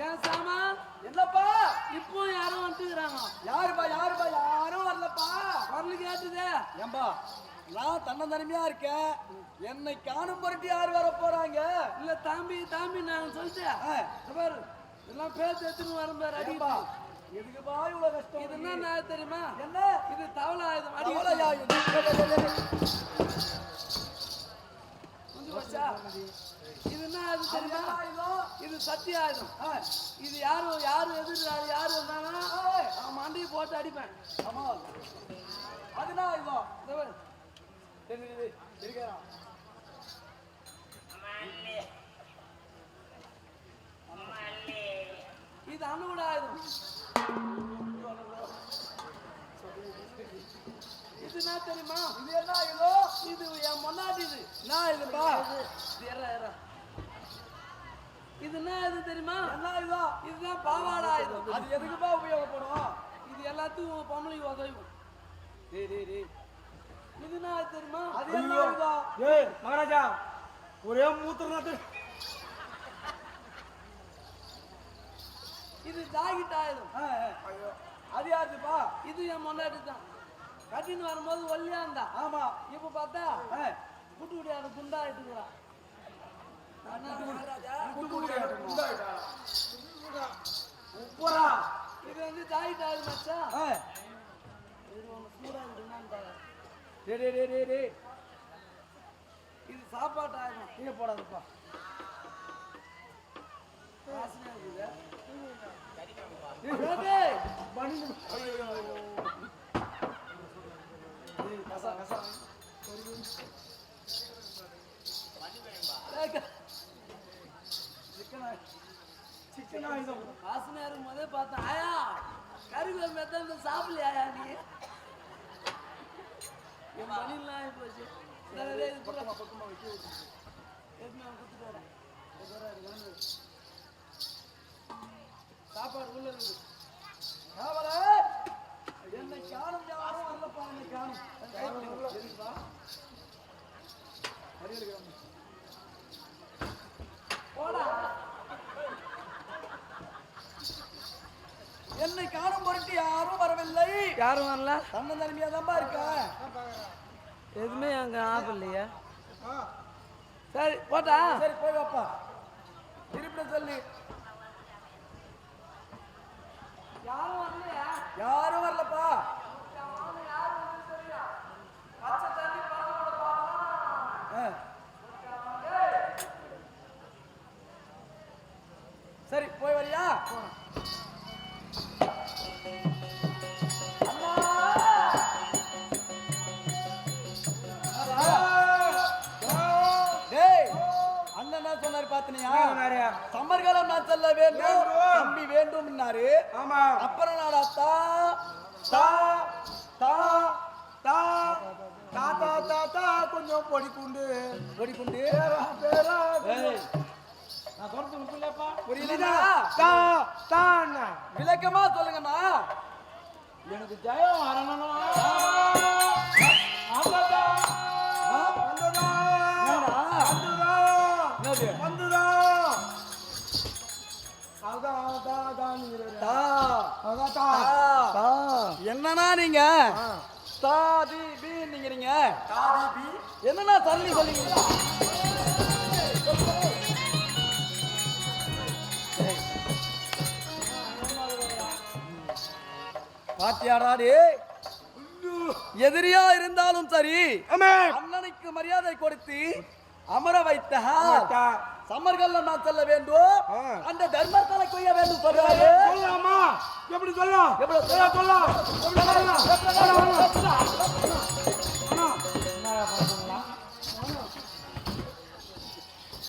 ஏன் சாமா என்னப்பா? இப்போ யாரும் வந்துட்டுக்கிறாங்க யாருப்பா யாருப்பா? யாரும் வரலப்பா. குரல் கேட்டுதே. ஏம்பா நான் தன்னந்தனிமையா இருக்கேன் என்னை காணும் பொருட்டு யார் வர போறாங்க? இல்ல தாம்பி தாம்பி நான் சொல்லிட்டு ஆ, இங்க பாரு எல்லாம் பேர் எடுத்துன்னு வரும் பாரு அடிப்பா எதுக்குப்பா இவ்வளவு கஷ்டம்? இது என்ன நான் தெரியுமா? என்ன? இது தவளை ஆயுதம் அடிக்கலையா அடி வந்து வச்சா இது என்ன அது தெரியுமா இது சத்திய ஆயுதம் இது யாரும் யாரும் எதிர்த்து யாரு வந்தாங்கன்னா அவன் மண்டையை போட்டு அடிப்பேன் ஆமா அதுதான் இதுதான் சரி. இருக்கிறான். இது அணுகுட ஆயுதம் என்ன தெரியுமா? இது என்ன இதோ? இது என் முன்னாடி இது. என்ன இதுப்பா இது. இது என்ன இது தெரியுமா? என்ன இதோ? இதுதான் பாவாடை ஆயுதம் அது எதுக்குப்பா உபயோகப்படும்? இது எல்லாத்துக்கும் பொம்பளைக்கு உதவும். டேய் டேய் டேய். இது என்ன இது தெரியுமா? அது என்ன இதோ? ஏய் மகாராஜா ஒரே மூத்திரநாத்து இது ஜாக்கெட் ஆயுதம் ஆ, ஆ. அது யாருப்பா இது என் முன்னாடி தான். கட்டின்னு வரும்போது ஒல்லியா இருந்தா. ஆமா. இப்ப பார்த்தா குட்டு குட்டியான குண்டா உப்புரா இது வந்து ஜாக்கெட் ஆயுதம் மச்சா. இது ஒன்று சூடா இருக்குன்னு பாரு டேய் டேய் டேய் டேய் டேய். இது சாப்பாட்டு ஆயுதம் கீழே போடாதப்பா. வாசனையா இருக்குது டேய், கசா கசா டேய், க- சிக்கனா இருக்கும் போதே பார்த்தேன் ஆயா கறிவேல் மெத்த சாப்பிடலையா நீ? என் ஆகி போச்சு வந்து. சாப்பாடு உள்ள இருக்குது காவல என்னை காணும் யாரும் வரலப்பா என்னை காணும் அரியலுக்கு என்னை காணும் பொருட்டு யாரும் வரவில்லை. யாரும் வரல? தன்னந்தனிமையா தான்ப்பா இருக்கேன் எதுவுமே அங்க ஆப் இல்லையா சரி போட்டா? சரி போய் வாப்பா. இருப்பிட சொல்லி. யாரும் வரலையா? யாரும் வரலப்பா. சரி போய் வரியா? அம்மா! சொன்னாரு பாத்தினியா? சம்மர்காலம் நான் செல்ல வேண்டும் தம்பி வேண்டும்னாரு. ஆமா. அப்புறம் நாடா தா தா தா தா தாத்தா தாத்தா கொஞ்சம் பொடிக்குண்டு ஓடிக்கொண்டு பேரா நான் சொல்றது புரியலப்பா? தா விளக்கமா சொல்லுங்கண்ணா. எனக்கு ஜெயம் வரணும் அதான் நீங்க. தாதி பி நீங்கிறீங்க? தாதி பி. என்னண்ணா தள்ளி பாத்தியாடா டேய். எதிரியா இருந்தாலும் சரி அண்ணனுக்கு மரியாதை கொடுத்து அமர வைத்த ஆமாட்டா. சமர்கள்ல நான் செல்ல வேண்டும். அந்த தர்மத்தலை கொய்ய வேண்டும் சொல்றாரு சொல்லலாமா? எப்படி சொல்லலாம்? எப்படி எப்படி சொல்லலாம்?